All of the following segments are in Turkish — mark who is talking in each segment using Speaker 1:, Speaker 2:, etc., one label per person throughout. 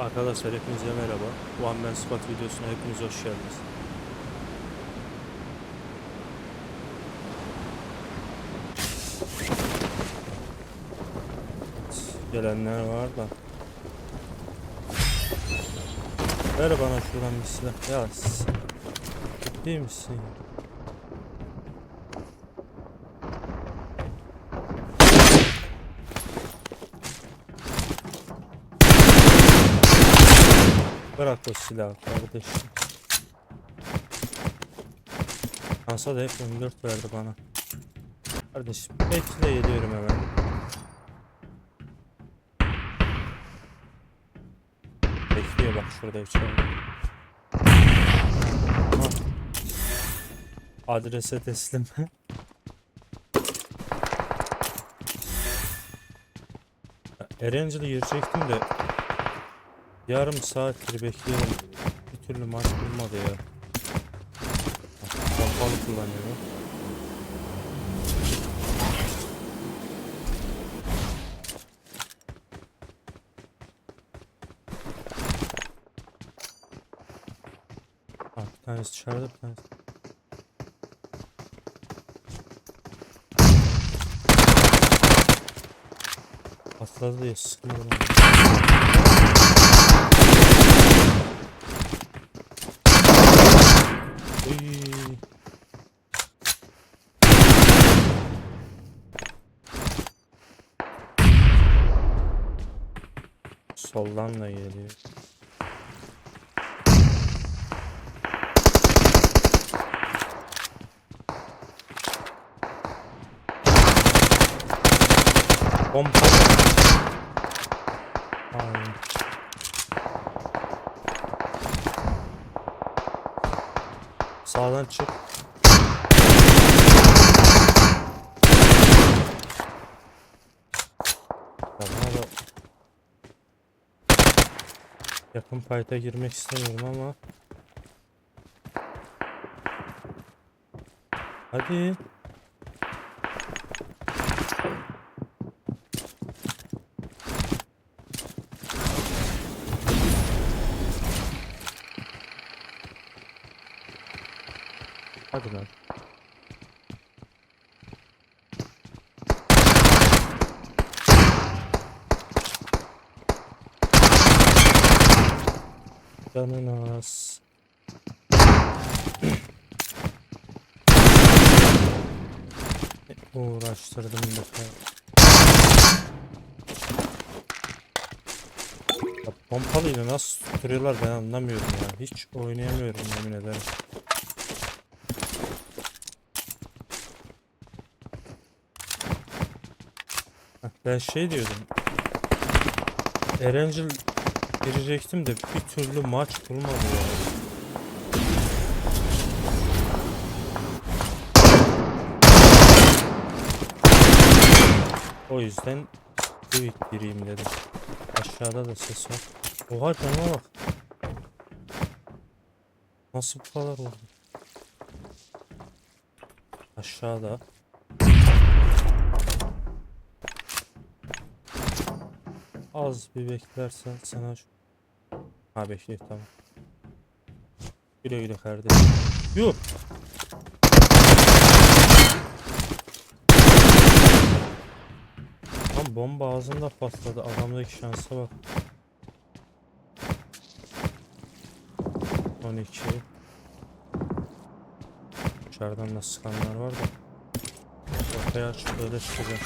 Speaker 1: Arkadaşlar hepinize merhaba. One Man Squad videosuna hepiniz hoş geldiniz. Gelenler var da. Ver bana şuradan bir silah. Ya ciddi misin? Bırak o silahı kardeşim. Kansa da hep 24 verdi bana. Kardeşim bekle geliyorum hemen. Bekliyor bak şurada içeride. Aha. Adrese teslim. Erencil'e girecektim de yarım saattir bekliyorum. Bir türlü maç bulmadı ya. Pompalı kullanıyorum. Ah, bir tanesi dışarıda bir tanesi. Atladı diye sıkmadım. Soldan da geliyor. Pompa. Aynen. Sağdan çık. Ya buna da yakın fight'a girmek istemiyorum ama Hadi. Hadi lan. Canın az. Uğraştırdım bir defa. Pompalıyla nasıl tutuyorlar ben anlamıyorum ya. Hiç oynayamıyorum yemin ederim. Ben şey diyordum. Erencil girecektim de bir türlü maç bulmadı ya. O yüzden büyük gireyim dedim. Aşağıda da ses var. Oha canına bak. Nasıl bu kadar oldu? Aşağıda. Az bir beklersen sana şu... Ha bekle tamam. Güle güle kardeşim. Yuh! Lan bomba ağzında patladı. Adamdaki şansa bak. 12 Dışarıdan da sıkanlar var da Ortaya açıp öyle çıkacak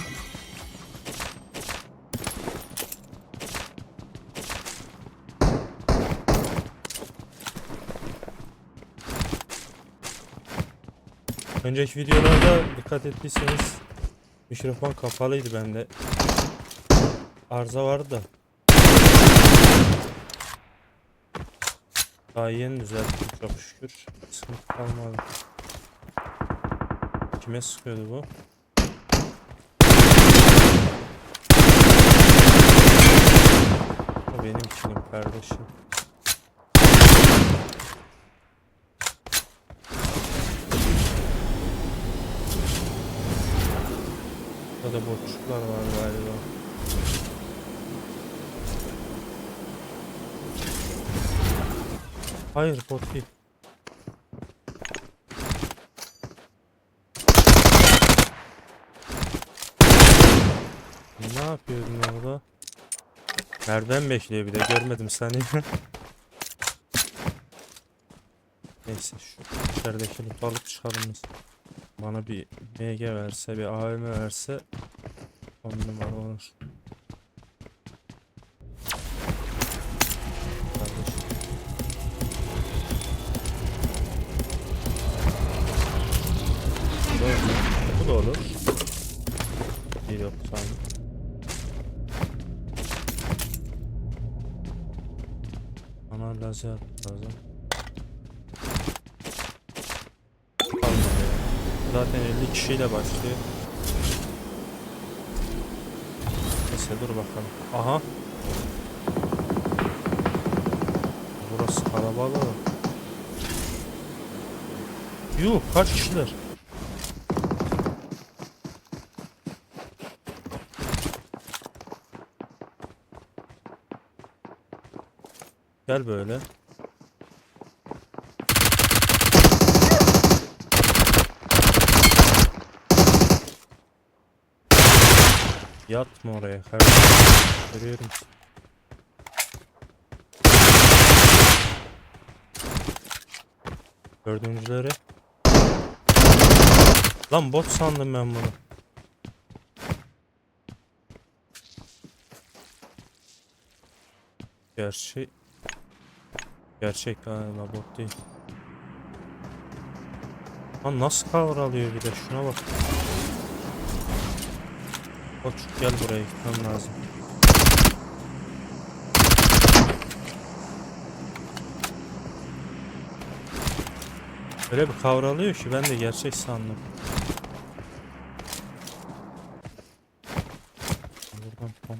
Speaker 1: Önceki videolarda dikkat ettiyseniz mikrofon kapalıydı bende. Arıza vardı da. Daha yeni düzelttim çok şükür. Sıkıntı kalmadı. Kime sıkıyordu bu? O benim kilim kardeşim. Burada botçuklar var galiba. Hayır bot değil. Ne yapıyordun orada? Nereden bekliyor bir de görmedim seni. Neyse şu içerideki alıp çıkalım biz. Bana bir MG verse bir AVM verse on numara olur. Bu da olur. Bir yok sandım. Ana lazer lazım. Kalmadı ya. Zaten 50 kişiyle başlıyor. Neyse dur bakalım. Aha. Burası kalabalık. Yuh kaç kişiler? Gel böyle. Yatma oraya kardeşim. Görüyorum seni. Dördüncüleri. Lan bot sandım ben bunu. Gerçek. Gerçek galiba bot değil. Lan nasıl kavralıyor bir de şuna bak. Koç gel buraya gitmem lazım. Öyle bir kavralıyor ki ben de gerçek sandım. Buradan tam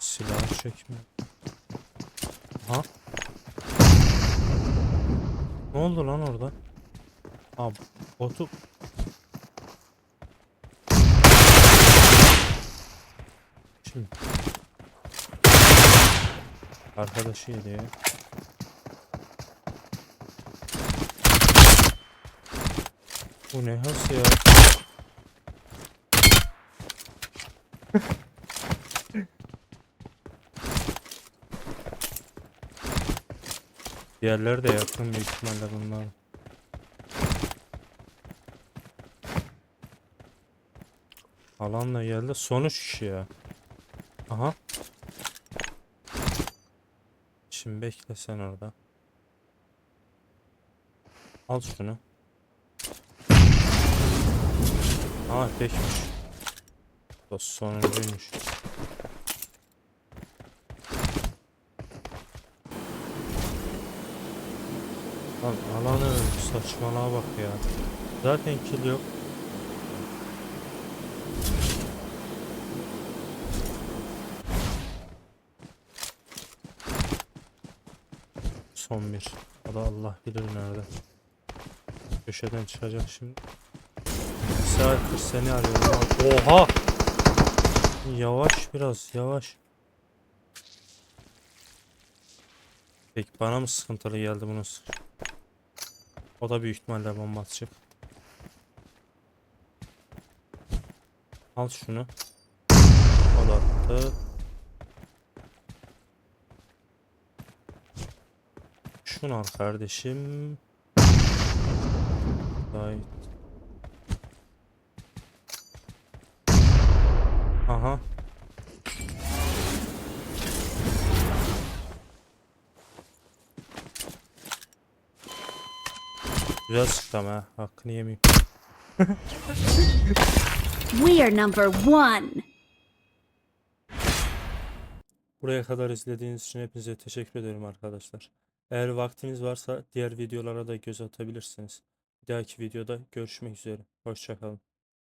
Speaker 1: silah çekme. Ha? Ne oldu lan orada? Abi botu Şimdi Arkadaşıydı ya. Bu ne has ya? Diğerleri de yakın büyük ihtimalle bunlar. Alanla geldi. Son üç kişi ya. Aha. Şimdi bekle sen orada. Al şunu. Aa tekmiş. O sonuncuymuş. Lan alanı saçmalığa bak ya. Zaten kill yok. Son bir. O da Allah bilir nerede. Köşeden çıkacak şimdi. Saattir seni arıyorum. Oha! Yavaş biraz yavaş. Peki bana mı sıkıntılı geldi bunun? O da büyük ihtimalle bomba atacak. Al şunu. O da attı. Al kardeşim. Gayet. Aha. Güzel sıktı ama ha. Hakkını yemeyeyim.
Speaker 2: We are number one.
Speaker 1: Buraya kadar izlediğiniz için hepinize teşekkür ederim arkadaşlar. Eğer vaktiniz varsa diğer videolara da göz atabilirsiniz. Bir dahaki videoda görüşmek üzere. Hoşçakalın.